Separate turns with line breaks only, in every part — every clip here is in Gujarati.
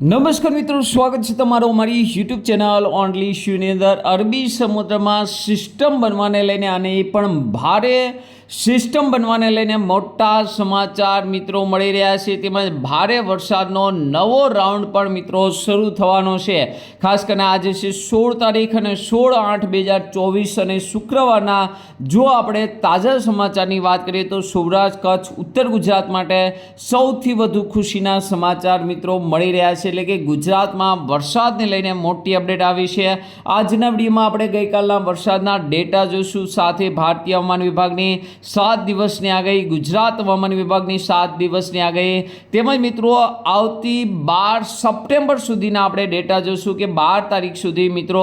નમસ્કાર મિત્રો, સ્વાગત છે તમારું અમારી યુટ્યુબ ચેનલ ઓનલી શ્યુની અંદર. અરબી સમુદ્રમાં સિસ્ટમ બનવાને લઈને એ પણ ભારે સિસ્ટમ બનવાને લઈને મોટા સમાચાર મિત્રો મળી રહ્યા છે. તેમજ ભારે વરસાદનો નવો રાઉન્ડ પણ મિત્રો શરૂ થવાનો છે. ખાસ કરીને આજે છે સોળ તારીખ અને સોળ આઠ બે હજાર ચોવીસ અને શુક્રવારના જો આપણે તાજા સમાચારની વાત કરીએ તો સૌરાષ્ટ્ર, કચ્છ, ઉત્તર ગુજરાત માટે સૌથી વધુ ખુશીના સમાચાર મિત્રો મળી રહ્યા છે. એટલે કે ગુજરાતમાં વરસાદને લઈને મોટી અપડેટ આવી છે. આજના વિડીયોમાં આપણે ગઈકાલના વરસાદના ડેટા જોઈશું. સાથે ભારતીય હવામાન વિભાગની સાત દિવસની આગાહી ગુજરાત હવામાન વિભાગની સાત દિવસની આગાહી તેમજ મિત્રો, આવતી બાર સપ્ટેમ્બર સુધીના આપણે ડેટા જોશું કે બાર તારીખ સુધી મિત્રો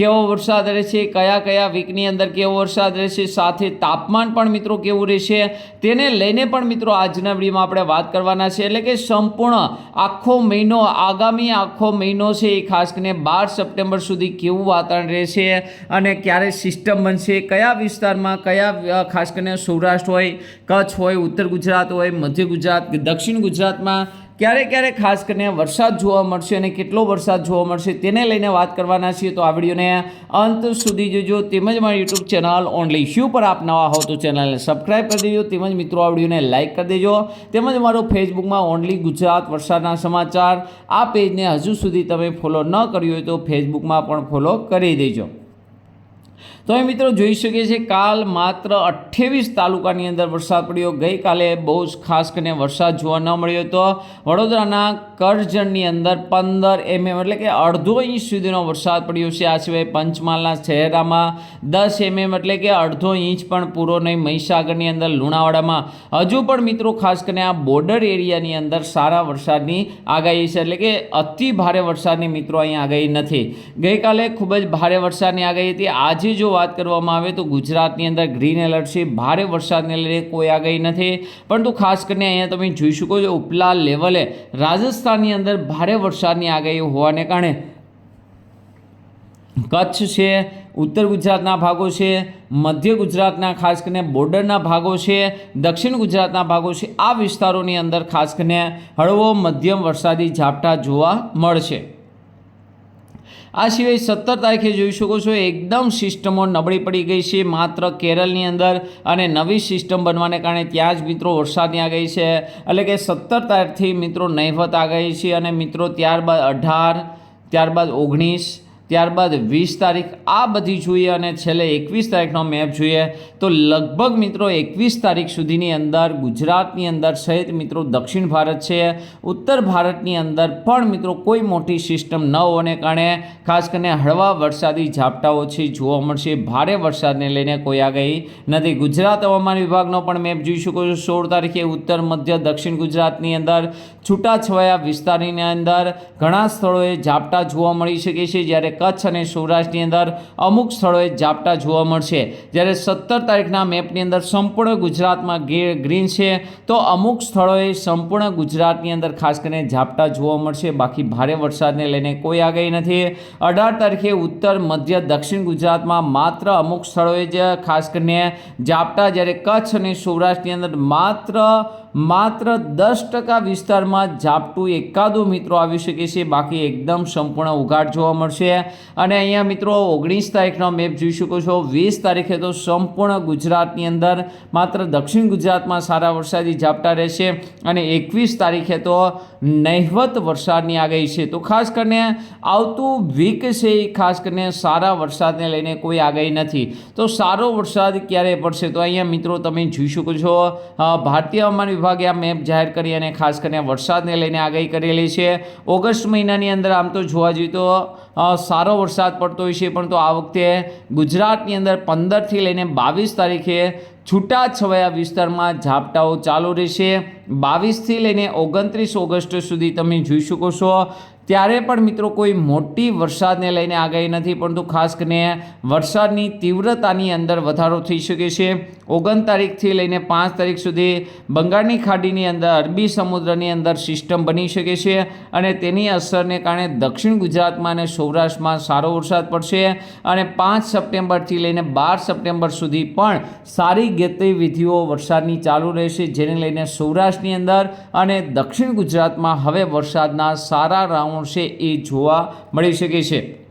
કેવો વરસાદ રહેશે, કયા કયા વીકની અંદર કેવો વરસાદ રહેશે, સાથે તાપમાન પણ મિત્રો કેવું રહેશે, તેને લઈને પણ મિત્રો આજના વિડીયોમાં આપણે વાત કરવાના છે. એટલે કે સંપૂર્ણ આખો મહિનો, આગામી આખો મહિનો છે એ ખાસ કરીને બાર સપ્ટેમ્બર સુધી કેવું વાતાવરણ રહેશે અને ક્યારે સિસ્ટમ બનશે, કયા વિસ્તારમાં, કયા ખાસ કરીને સૌરાષ્ટ્ર હોય, કચ્છ હોય, ઉત્તર ગુજરાત હોય, મધ્ય ગુજરાત દક્ષિણ ગુજરાતમાં ક્યારે ક્યારે ખાસ કરીને વરસાદ જોવા મળશે અને કેટલો વરસાદ જોવા મળશે તેને લઈને વાત કરવાના છીએ તો આ વિડીયોને અંત સુધી જોજો. તેમજ મારી યુટ્યુબ ચેનલ ઓનલી શ્યુ પર આપ નવા હો તો ચેનલને સબસ્ક્રાઈબ કરી દેજો. તેમજ મિત્રો, આ વિડીયોને લાઇક કરી દેજો. તેમજ મારો ફેસબુકમાં ઓનલી ગુજરાત વરસાદના સમાચાર આ પેજને હજુ સુધી તમે ફોલો ન કર્યું હોય તો ફેસબુકમાં પણ ફોલો કરી દેજો. તો એ મિત્રો જોઈ શકીએ છીએ કાલ માત્ર અઠ્ઠાવીસ તાલુકાની અંદર વરસાદ પડ્યો. ગઈકાલે બહુ જ ખાસ કરીને વરસાદ જોવા ન મળ્યો હતો. વડોદરાના કરજણની અંદર પંદર એમએમ એટલે કે અડધો ઇંચ સુધીનો વરસાદ પડ્યો છે. આ સિવાય પંચમહાલના શહેરામાં દસ એમએમ એટલે કે અડધો ઇંચ પણ પૂરો નહીં. મહીસાગરની અંદર લુણાવાડામાં હજુ પણ મિત્રો ખાસ કરીને આ બોર્ડર એરિયાની અંદર સારા વરસાદની આગાહી છે. એટલે કે અતિ ભારે વરસાદની મિત્રો અહીં આગાહી નથી. ગઈકાલે ખૂબ જ ભારે વરસાદની આગાહી હતી. આજે જો વાત કરવામાં આવે તો ગુજરાતની અંદર ગ્રીન એલર્ટ છે. ભારે વરસાદને લઈને કોઈ આગાહી નથી. પરંતુ ખાસ કરીને અહીંયા તમે જોઈ શકો છો, ઉપલા લેવલે રાજસ્થાનની અંદર ભારે વરસાદની આગાહી હોવાને કારણે કચ્છ છે, ઉત્તર ગુજરાતના ભાગો છે, મધ્ય ગુજરાતના ખાસ કરીને બોર્ડરના ભાગો છે, દક્ષિણ ગુજરાતના ભાગો છે. આ વિસ્તારોની અંદર ખાસ કરીને હળવો મધ્યમ વરસાદી ઝાપટા જોવા મળશે. આ સિવાય સત્તર તારીખે જોઈ શકો છો, એકદમ સિસ્ટમો નબળી પડી ગઈ છે, માત્ર કેરળની અંદર અને નવી સિસ્ટમ બનવાને કારણે ત્યાં જ મિત્રો વરસાદની ગઈ છે. એટલે કે સત્તર તારીખથી મિત્રો નહીવત આગાહી છે અને મિત્રો ત્યારબાદ અઢાર, ત્યારબાદ ઓગણીસ ત્યારબાદ વીસ તારીખ આ બધી જોઈએ અને છેલ્લે એકવીસ તારીખનો મેપ જોઈએ તો લગભગ મિત્રો એકવીસ તારીખ સુધીની અંદર ગુજરાતની અંદર સહિત મિત્રો દક્ષિણ ભારત છે, ઉત્તર ભારતની અંદર પણ મિત્રો કોઈ મોટી સિસ્ટમ ન હોવાને કારણે ખાસ કરીને હળવા વરસાદી ઝાપટાઓ છે, જોવા મળશે. ભારે વરસાદને લઈને કોઈ આગાહી નથી. ગુજરાત હવામાન વિભાગનો પણ મેપ જોઈ શકો છો. સોળ તારીખે ઉત્તર, મધ્ય, દક્ષિણ ગુજરાતની અંદર છૂટાછવાયા વિસ્તારની અંદર ઘણા સ્થળોએ ઝાપટા જોવા મળી શકે છે. જ્યારે કચ્છ અને સૌરાષ્ટ્રની અંદર અમુક સ્થળોએ ઝાપટા જોવા મળશે. જ્યારે સત્તર તારીખના મેપની અંદર સંપૂર્ણ ગુજરાતમાં ગ્રીન છે, તો અમુક સ્થળોએ સંપૂર્ણ ગુજરાતની અંદર ખાસ કરીને ઝાપટા જોવા મળશે. બાકી ભારે વરસાદને લઈને કોઈ આગાહી નથી. અઢાર તારીખે ઉત્તર, મધ્ય, દક્ષિણ ગુજરાતમાં માત્ર અમુક સ્થળોએ જ ખાસ કરીને ઝાપટા. જ્યારે કચ્છ અને સૌરાષ્ટ્રની અંદર માત્ર માત્ર દસ ટકા વિસ્તારમાં ઝાપટું એકાદું મિત્રો આવી શકે છે. બાકી એકદમ સંપૂર્ણ ઉઘાડ જોવા મળશે. અને અહીંયા મિત્રો ઓગણીસ તારીખનો મેપ જોઈ શકો છો. વીસ તારીખે તો સંપૂર્ણ ગુજરાતની અંદર માત્ર દક્ષિણ ગુજરાતમાં સારા વરસાદી ઝાપટા રહેશે અને એકવીસ તારીખે તો નહિવત વરસાદની આગાહી છે. તો ખાસ કરીને આવતું વીક છે એ ખાસ કરીને સારા વરસાદને લઈને કોઈ આગાહી નથી. તો સારો વરસાદ ક્યારે પડશે તો અહીંયા મિત્રો તમે જોઈ શકો છો. ભારતીય હવામાન વિભાગે આ મેપ જાહેર કરી અને ખાસ કરીને વરસાદને લઈને આગાહી કરેલી છે. ઓગસ્ટ મહિનાની અંદર આમ તો જોવા જઈએ તો સારો વરસાદ પડતો હોય છે, પણ તો આ વખતે ગુજરાતની અંદર પંદરથી લઈને બાવીસ તારીખે છૂટા છવાયા વિસ્તારમાં ઝાપટાઓ ચાલુ રહેશે. બાવીસથી લઈને ઓગણત્રીસ ઓગસ્ટ સુધી તમે જોઈ શકો છો. ત્યારે પણ મિત્રો કોઈ મોટી વરસાદને લઈને આગાહી નથી, પરંતુ ખાસ કરીને વરસાદની તીવ્રતાની અંદર વધારો થઈ શકે છે. ઓગણ તારીખથી લઈને પાંચ તારીખ સુધી બંગાળની ખાડીની અંદર, અરબી સમુદ્રની અંદર સિસ્ટમ બની શકે છે અને તેની અસરને કારણે દક્ષિણ ગુજરાતમાં અને સૌરાષ્ટ્રમાં સારો વરસાદ પડશે અને પાંચ સપ્ટેમ્બરથી લઈને બાર સપ્ટેમ્બર સુધી પણ સારી ગતિવિધિઓ વરસાદની ચાલુ રહેશે, જેને લઈને સૌરાષ્ટ્રની અંદર અને દક્ષિણ ગુજરાતમાં હવે વરસાદના સારા રાઉન્ડ છે એ જોવા મળી શકે છે.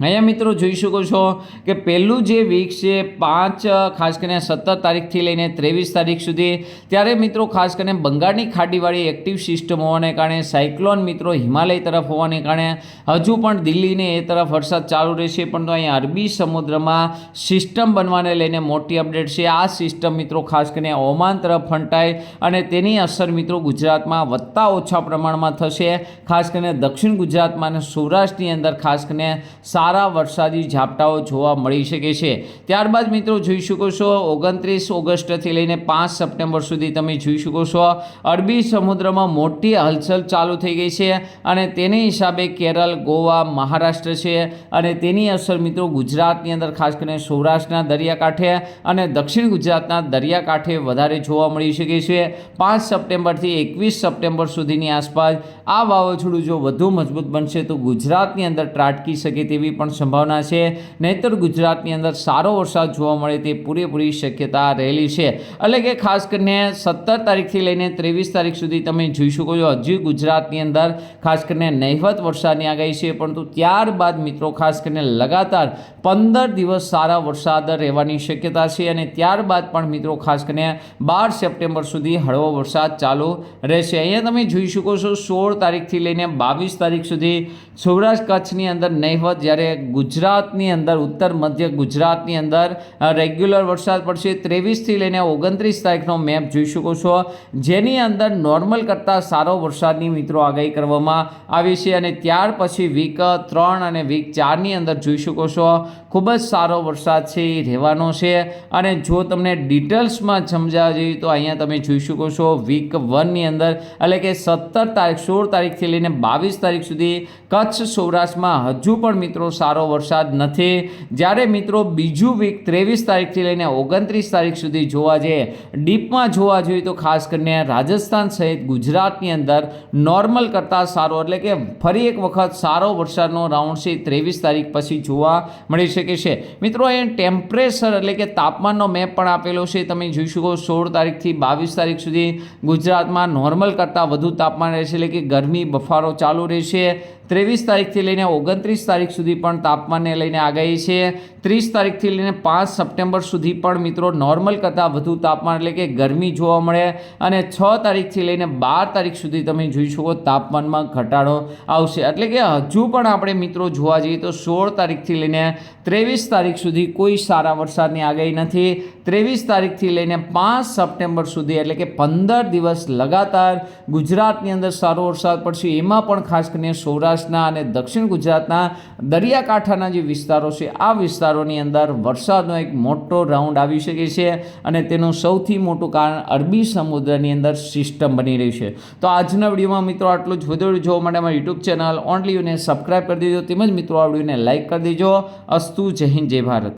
અહીંયા મિત્રો જોઈ શકો છો કે પહેલું જે વીક છે, પાંચ ખાસ કરીને સત્તર તારીખથી લઈને ત્રેવીસ તારીખ સુધી, ત્યારે મિત્રો ખાસ કરીને બંગાળની ખાડીવાળી એક્ટિવ સિસ્ટમ હોવાને કારણે સાયક્લોન મિત્રો હિમાલય તરફ હોવાને કારણે, હજુ પણ દિલ્હીને એ તરફ વરસાદ ચાલુ રહેશે, પરંતુ અહીંયા અરબી સમુદ્રમાં સિસ્ટમ બનવાને લઈને મોટી અપડેટ છે. આ સિસ્ટમ મિત્રો ખાસ કરીને ઓમાન તરફ ફંટાય અને તેની અસર મિત્રો ગુજરાતમાં વધતા ઓછા પ્રમાણમાં થશે. ખાસ કરીને દક્ષિણ ગુજરાતમાં અને સૌરાષ્ટ્રની અંદર ખાસ કરીને સારા વરસાદી ઝાપટાઓ જોવા મળી શકે છે. ત્યારબાદ મિત્રો જોઈ શકો છો, ઓગણત્રીસ ઓગસ્ટથી લઈને પાંચ સપ્ટેમ્બર સુધી તમે જોઈ શકો છો, અરબી સમુદ્રમાં મોટી હલચલ ચાલુ થઈ ગઈ છે અને તેને હિસાબે કેરળ, ગોવા, મહારાષ્ટ્ર છે અને તેની અસર મિત્રો ગુજરાતની અંદર ખાસ કરીને સૌરાષ્ટ્રના દરિયાકાંઠે અને દક્ષિણ ગુજરાતના દરિયાકાંઠે વધારે જોવા મળી શકે છે. પાંચ સપ્ટેમ્બરથી એકવીસ સપ્ટેમ્બર સુધીની આસપાસ આ વાવાઝોડું જો વધુ મજબૂત બનશે તો ગુજરાતની અંદર ત્રાટકી શકે તેવી પણ સંભાવના છે. નહીતર ગુજરાતની અંદર સારો વરસાદ જોવા મળે તે પૂરેપૂરી શક્યતા રહેલી છે. એટલે કે ખાસ કરીને સત્તર તારીખથી લઈને ત્રેવીસ તારીખ સુધી તમે જોઈ શકો છો, હજી ગુજરાતની અંદર ખાસ કરીને નહિવત વરસાદની આગાહી છે, પરંતુ ત્યારબાદ મિત્રો ખાસ કરીને લગાતાર પંદર દિવસ સારા વરસાદ રહેવાની શક્યતા છે અને ત્યારબાદ પણ મિત્રો ખાસ કરીને બાર સપ્ટેમ્બર સુધી હળવો વરસાદ ચાલુ રહેશે. અહીંયા તમે જોઈ શકો છો, સોળ તારીખથી લઈને બાવીસ તારીખ સુધી સૌરાષ્ટ્ર કચ્છની અંદર નહિવત જ્યારે ગુજરાતની અંદર, ઉત્તર મધ્ય ગુજરાતની અંદર રેગ્યુલર વરસાદ પડશે. ત્રેવીસથી લઈને ઓગણત્રીસ તારીખનો મેપ જોઈ શકો છો. જેની અંદર નોર્મલ કરતાં સારો વરસાદની મિત્રો આગાહી કરવામાં આવી છે અને ત્યાર પછી વીક ત્રણ અને વીક ચારની અંદર જોઈ શકો છો. ખૂબ જ સારો વરસાદ છે, એ રહેવાનો છે. અને જો તમને ડિટેલ્સમાં સમજાવવા જોઈએ તો અહીંયા તમે જોઈ શકો છો વીક વનની અંદર, એટલે કે સત્તર તારીખ, સોળ તારીખથી લઈને બાવીસ તારીખ સુધી કચ્છ સૌરાષ્ટ્રમાં હજુ પણ મિત્રો સારો વરસાદ નથી. જ્યારે મિત્રો બીજું વીક ત્રેવીસ તારીખથી લઈને ઓગણત્રીસ તારીખ સુધી જોવા જઈએ, ડીપમાં જોવા જોઈએ તો ખાસ કરીને રાજસ્થાન સહિત ગુજરાતની અંદર નોર્મલ કરતાં સારો એટલે કે ફરી એક વખત સારો વરસાદનો રાઉન્ડ છે ત્રેવીસ તારીખ પછી જોવા મળી શકે છે. મિત્રો, અહીંયા ટેમ્પરેચર એટલે કે તાપમાનનો મેપ પણ આપેલો છે. તમે જોઈ શકો સોળ તારીખથી બાવીસ તારીખ સુધી ગુજરાતમાં નોર્મલ કરતાં વધુ તાપમાન રહેશે એટલે કે ગરમી, બફારો ચાલુ રહેશે. ત્રેવીસ તારીખથી લઈને ઓગણત્રીસ તારીખ સુધી પણ તાપમાનને લઈને આગાહી છે. ત્રીસ તારીખથી લઈને પાંચ સપ્ટેમ્બર સુધી પણ મિત્રો નોર્મલ કરતાં વધુ તાપમાન એટલે કે ગરમી જોવા મળે અને છ તારીખથી લઈને બાર તારીખ સુધી તમે જોઈ શકો તાપમાનમાં ઘટાડો આવશે. એટલે કે હજુ પણ આપણે મિત્રો જોવા જઈએ તો સોળ તારીખથી લઈને ત્રેવીસ તારીખ સુધી કોઈ સારા વરસાદની આગાહી નથી. ત્રેવીસ તારીખથી લઈને પાંચ સપ્ટેમ્બર સુધી એટલે કે પંદર દિવસ લગાતાર ગુજરાતની અંદર સારો વરસાદ પડશે. એમાં પણ ખાસ કરીને સૌરાષ્ટ્રના અને દક્ષિણ ગુજરાતના દરિયાકાંઠાના જે વિસ્તારો છે, આ વિસ્તારોની અંદર વરસાદનો એક મોટો રાઉન્ડ આવી શકે છે અને તેનું સૌથી મોટું કારણ અરબી સમુદ્રની અંદર સિસ્ટમ બની રહી છે. તો આજના વિડીયોમાં મિત્રો આટલું જ. વધુ જોવા માટે અમારી યુટ્યુબ ચેનલ ઓનલી યુને સબસ્ક્રાઈબ કરી દેજો. તેમજ મિત્રો આ વિડીયોને લાઇક કરી દેજો. અસ્તુ, જય હિન્દ, જય ભારત.